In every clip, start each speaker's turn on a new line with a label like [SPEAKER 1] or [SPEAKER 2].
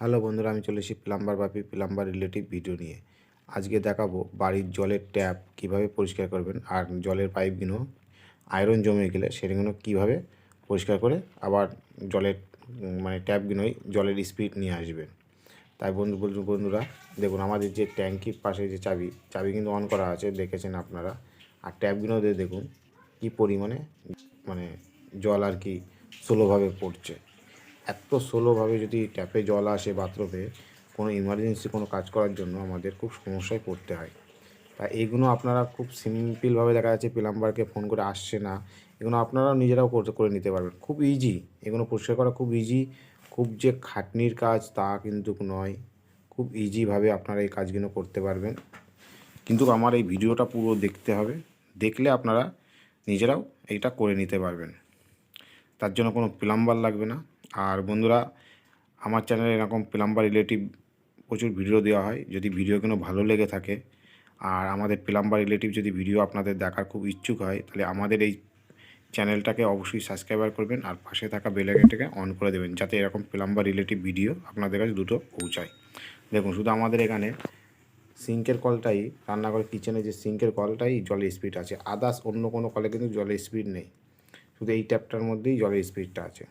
[SPEAKER 1] Hello বন্ধুরা, আমি চলে এসেছি plumber Bapi plumber relative video নিয়ে। আজকে দেখাবো বাড়ির জলের ট্যাপ কীভাবে পরিষ্কার করবেন আর জলের পাইপগুলো আয়রন জমে গেলে সেগুলো কীভাবে পরিষ্কার করে আবার জলের মানে ট্যাপগুলোই জলের স্পিড নিয়ে আসবেন তাই বন্ধু বন্ধু, বন্ধুরা, দেখুন আমাদের যে ট্যাঙ্কির পাশে যে চাবি চাবি কিন্তু অন করা আছে, দেখেছেন আপনারা। আর ট্যাপগুলোতে দেখুন কি পরিমাণে মানে জল আর কি স্লোভাবে পড়ছে। এত স্লোভাবে যদি ট্যাপে জল আসে বাথরুমে, কোনো ইমার্জেন্সি কোনো কাজ করার জন্য আমাদের খুব সমস্যায় পড়তে হয়। তা এইগুলো আপনারা খুব সিম্পলভাবে দেখা যাচ্ছে প্লাম্বারকে ফোন করে আসছে না, এগুলো আপনারাও নিজেরাও করে নিতে পারবেন। খুব ইজি এগুলো পরিষ্কার করা খুব ইজি খুব যে খাটনির কাজ তা কিন্তু নয়। খুব ইজিভাবে আপনারা এই কাজগুলো করতে পারবেন। কিন্তু আমার এই ভিডিওটা পুরো দেখতে হবে, দেখলে আপনারা নিজেরাও এইটা করে নিতে পারবেন। তার জন্য কোনো প্লাম্বার লাগবে না। আর বন্ধুরা, আমার চ্যানেলে এরকম প্লাম্বার রিলেটিভ প্রচুর ভিডিও দেওয়া হয়। যদি ভিডিওগুলো ভালো লেগে থাকে, আর আমাদের প্লাম্বার রিলেটিভ যদি ভিডিও আপনাদের দেখার খুব ইচ্ছুক হয়, তাহলে আমাদের এই চ্যানেলটাকে অবশ্যই সাবস্ক্রাইবার করবেন আর পাশে থাকা বেলাইকনটাকে অন করে দেবেন, যাতে এরকম প্লাম্বার রিলেটিভ ভিডিও আপনাদের কাছে দ্রুত পৌঁছায়। দেখুন, শুধু আমাদের এখানে সিঙ্কের কলটাই, রান্নাঘর কিচেনে যে সিঙ্কের কলটাই জলের স্পিড আছে। আদার্স অন্য কোনো কলে কিন্তু জলের স্পিড নেই। শুধু এই ট্যাপটার মধ্যেই জলের স্পিডটা আছে।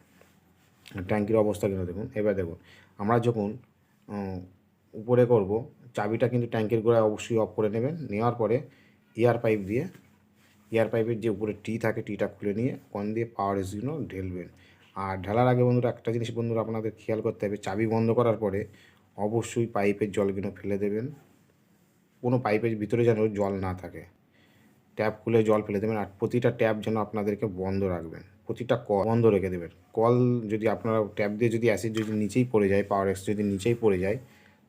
[SPEAKER 1] ট্যাঙ্কির অবস্থা কিন্তু দেখুন। এবার দেখুন, আমরা যখন উপরে করব, চাবিটা কিন্তু ট্যাঙ্কের গোড়ায় অবশ্যই অফ করে নেবেন। নেওয়ার পরে এয়ার পাইপ দিয়ে, এয়ার পাইপের যে উপরে টি থাকে, টিটা খুলে নিয়ে, কন দিয়ে পাওয়ার এসগুলো ঢেলবেন। আর ঢালার আগে বন্ধুরা, একটা জিনিস বন্ধুরা আপনাদের খেয়াল করতে হবে, চাবি বন্ধ করার পরে অবশ্যই পাইপের জলগুলো ফেলে দেবেন। কোনো পাইপের ভিতরে যেন জল না থাকে। ট্যাপ খুলে জল ফেলে দেবেন আর প্রতিটা ট্যাপ যেন আপনাদেরকে বন্ধ রাখবেন। প্রতিটা কল বন্ধ রেখে দেবেন। কল যদি আপনারা, ট্যাপ দিয়ে যদি অ্যাসিড যদি নিচেই পড়ে যায়, পাওয়ার এক্স যদি নিচেই পড়ে যায়,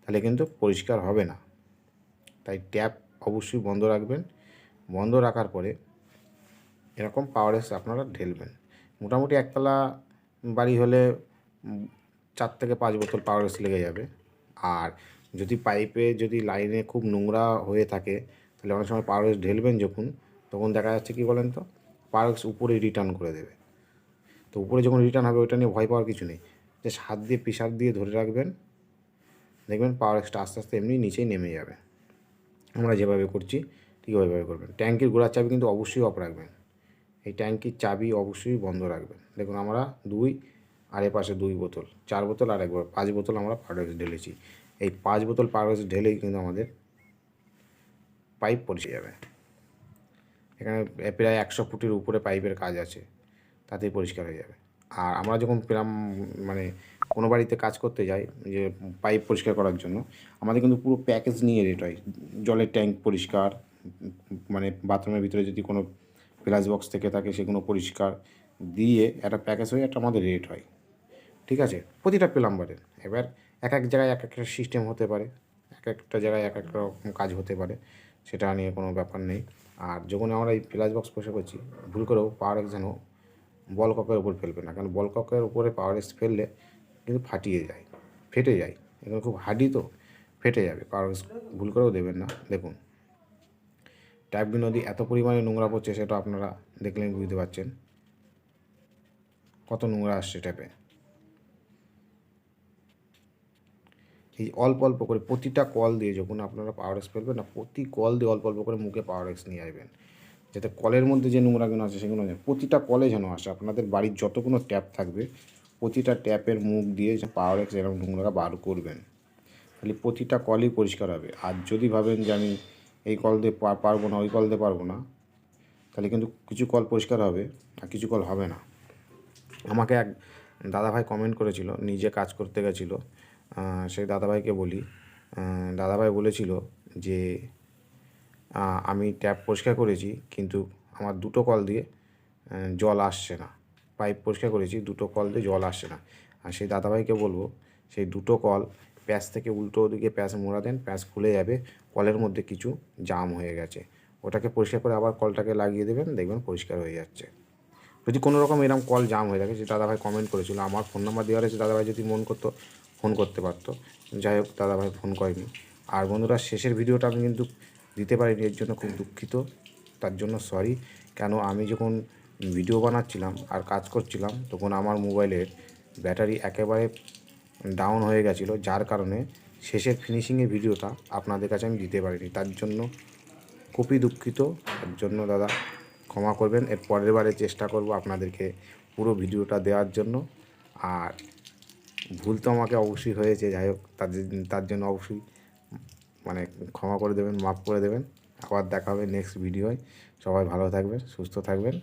[SPEAKER 1] তাহলে কিন্তু পরিষ্কার হবে না। তাই ট্যাপ অবশ্যই বন্ধ রাখবেন। বন্ধ রাখার পরে এরকম পাওয়ার এক্স আপনারা ঢেলবেন। মোটামুটি একতলা বাড়ি হলে চার থেকে পাঁচ বোতল পাওয়ার এক্স লেগে যাবে। আর যদি পাইপে যদি লাইনে খুব নোংরা হয়ে থাকে তাহলে অনেক সময় এক্স ঢেলবেন যখন, তখন দেখা যাচ্ছে কি বলেন তো? এক্স উপরে রিটার্ন করে দেবে। তো উপরে যখন রিটার্ন হবে, ওইটা নিয়ে ভয় পাওয়ার কিছু নেই। জাস্ট হাত দিয়ে প্রেশার দিয়ে ধরে রাখবেন। দেখবেন পাওয়ার এক্সটা আস্তে আস্তে এমনি নিচেই নেমে যাবে। আমরা যেভাবে করছি, ঠিক ওইভাবে করবেন। ট্যাঙ্কির গোড়ার চাবি কিন্তু অবশ্যই অফ রাখবেন। এই ট্যাঙ্কির চাবি অবশ্যই বন্ধ রাখবেন। দেখুন আমরা দুই, আর এ পাশে দুই বোতল, চার বোতল আর একবার পাঁচ বোতল আমরা পাউডার ঢেলেছি। এই পাঁচ বোতল পাউডার ঢেলেই কিন্তু আমাদের পাইপ পরিষে যাবে। এখানে প্রায় একশো ফুটের উপরে পাইপের কাজ আছে, তাতেই পরিষ্কার হয়ে যাবে। আর আমরা যখন পেলাম মানে কোনো বাড়িতে কাজ করতে যাই, যে পাইপ পরিষ্কার করার জন্য, আমাদের কিন্তু পুরো প্যাকেজ নিয়ে রেট হয়। জলের ট্যাঙ্ক পরিষ্কার মানে বাথরুমের ভিতরে যদি কোনো গ্লাস বক্স থেকে থাকে, সেগুলো পরিষ্কার দিয়ে একটা প্যাকেজ হয়ে একটা আমাদের রেট হয়। ঠিক আছে? প্রতিটা প্লাম্বারের এবার এক এক জায়গায় এক একটা সিস্টেম হতে পারে, এক একটা জায়গায় এক এক রকম কাজ হতে পারে। সেটা নিয়ে কোনো ব্যাপার নেই। আর যখন আমরা এই প্লাস বক্স পয়সা করছি ভুল করেও পাওয়ার এক্স যেন বল ককের উপর ফেলবে না। কারণ বল ককের উপরে পাওয়ার এক্স ফেললে কিন্তু ফাটিয়ে যায়, ফেটে যায়। এগুলো খুব হার্ডি তো, ফেটে যাবে। পাওয়ার এক্স ভুল করেও দেবেন না। দেখুন ট্যাপগুলো নদী এত পরিমাণে নোংরা পড়ছে, সেটা আপনারা দেখলেন বুঝতে পারছেন। কত নোংরা আসছে ট্যাপে এই অল্প অল্প করে প্রতিটা কল দিয়ে যখন আপনারা পাওয়ার এক্স ফেলবেন না, প্রতি কল দিয়ে অল্প অল্প করে মুখে পাওয়ার এক্স নিয়ে আসবেন। যাতে কলের মধ্যে যে নোংরাগুলো আছে সেগুলো প্রতিটা কলে যেন আসে, আপনাদের বাড়ির যতগুলো ট্যাপ থাকবে, প্রতিটা ট্যাপের মুখ দিয়ে পাওয়ার এক্স এরকম নোংরা বার করবেন। তাহলে প্রতিটা কলই পরিষ্কার হবে। আর যদি ভাবেন যে আমি এই কল দিয়ে পারব না, ওই কল দিয়ে পারব না, তাহলে কিন্তু কিছু কল পরিষ্কার হবে আর কিছু কল হবে না। আমাকে এক দাদাভাই কমেন্ট করেছিল, নিজে কাজ করতে গেছিল। সেই দাদাভাইকে বলি। দাদাভাই বলেছিল যে আমি ট্যাপ পরিষ্কার করেছি, কিন্তু আমার দুটো কল দিয়ে জল আসছে না। পাইপ পরিষ্কার করেছি, দুটো কল দিয়ে জল আসছে না। আর সেই দাদাভাইকে বলব, সেই দুটো কল, প্যাচ থেকে উল্টো দিকে প্যাচ মোড়া দেন, প্যাচ খুলে যাবে, কলের মধ্যে কিছু জাম হয়ে গেছে। ওটাকে পরিষ্কার করে আবার কলটাকে লাগিয়ে দেবেন, দেখবেন পরিষ্কার হয়ে যাচ্ছে। যদি কোনো রকম এরকম কল জাম হয়ে থাকে, যে দাদাভাই কমেন্ট করেছিল, আমার ফোন নাম্বার দেওয়া রয়েছে, দাদাভাই যদি মন করতো ফোন করতে পারতো। যাই হোক, দাদাভাই ফোন করেনি। আর বন্ধুরা, শেষের ভিডিওটা আমি কিন্তু দিতে পারিনি, এর জন্য খুব দুঃখিত। তার জন্য সরি কেন, আমি যখন ভিডিও বানাচ্ছিলাম আর কাজ করছিলাম, তখন আমার মোবাইলের ব্যাটারি একেবারে ডাউন হয়ে গেছিল, যার কারণে শেষের ফিনিশিংয়ের ভিডিওটা আপনাদের কাছে আমি দিতে পারিনি। তার জন্য খুবই দুঃখিত। তার জন্য দাদা ক্ষমা করবেন। এর পরের বারে চেষ্টা করব আপনাদেরকে পুরো ভিডিওটা দেওয়ার জন্য। আর ভুল তো আমাকে অবশ্যই হয়েছে, যাই হোক, তার তার জন্য অবশ্যই মানে ক্ষমা করে দেবেন, মাফ করে দেবেন। আবার দেখা হবে নেক্সট ভিডিওয় সবাই ভালো থাকবেন, সুস্থ থাকবেন।